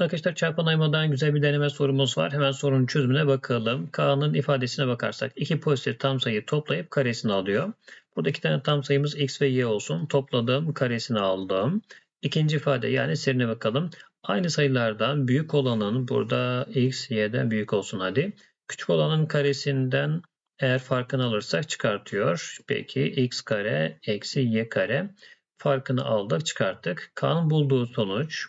Arkadaşlar çarpan ayırmadan güzel bir deneme sorumuz var. Hemen sorunun çözümüne bakalım. K'nın ifadesine bakarsak iki pozitif tam sayı toplayıp karesini alıyor. Burada iki tane tam sayımız x ve y olsun. Topladım, karesini aldım. İkinci ifade yani serine bakalım. Aynı sayılardan büyük olanın burada x, y'den büyük olsun hadi. Küçük olanın karesinden eğer farkını alırsak çıkartıyor. Peki x kare eksi y kare farkını aldık çıkarttık. K'nın bulduğu sonuç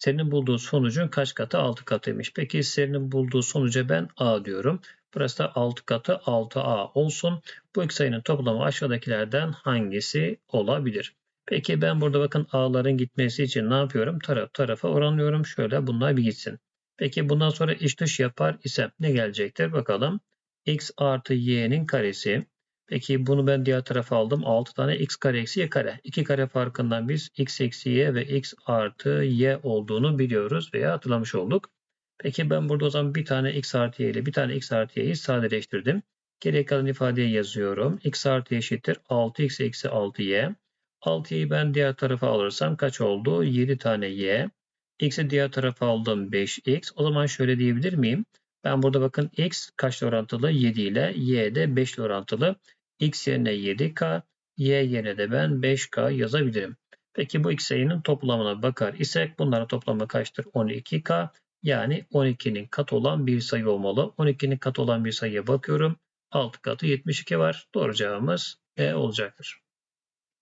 serinin bulduğu sonucun kaç katı? 6 katıymış. Peki serinin bulduğu sonuca ben A diyorum. Burası da 6 katı 6A olsun. Bu iki sayının toplamı aşağıdakilerden hangisi olabilir? Peki ben burada bakın A'ların gitmesi için ne yapıyorum? Taraf tarafa oranlıyorum. Şöyle bunlar bir gitsin. Peki bundan sonra iç dış yapar ise ne gelecektir? Bakalım. X artı Y'nin karesi. Peki bunu ben diğer tarafa aldım. 6 tane x kare eksi y kare. 2 kare farkından biz x eksi y ve x artı y olduğunu biliyoruz veya hatırlamış olduk. Peki ben burada o zaman bir tane x artı y ile bir tane x artı y'yi sadeleştirdim. Geriye kalan ifadeyi yazıyorum. x artı y eşittir 6x eksi 6y. 6y'yi ben diğer tarafa alırsam kaç oldu? 7 tane y. x'i diğer tarafa aldım 5x. O zaman şöyle diyebilir miyim? Ben burada bakın x kaçla orantılı? 7 ile y de 5 ile orantılı x yerine 7k, y yerine de ben 5k yazabilirim. Peki bu iki sayının toplamına bakar isek bunların toplamı kaçtır? 12k. Yani 12'nin kat olan bir sayı olmalı. 12'nin kat olan bir sayıya bakıyorum. 6 katı 72 var. Doğru cevabımız E olacaktır.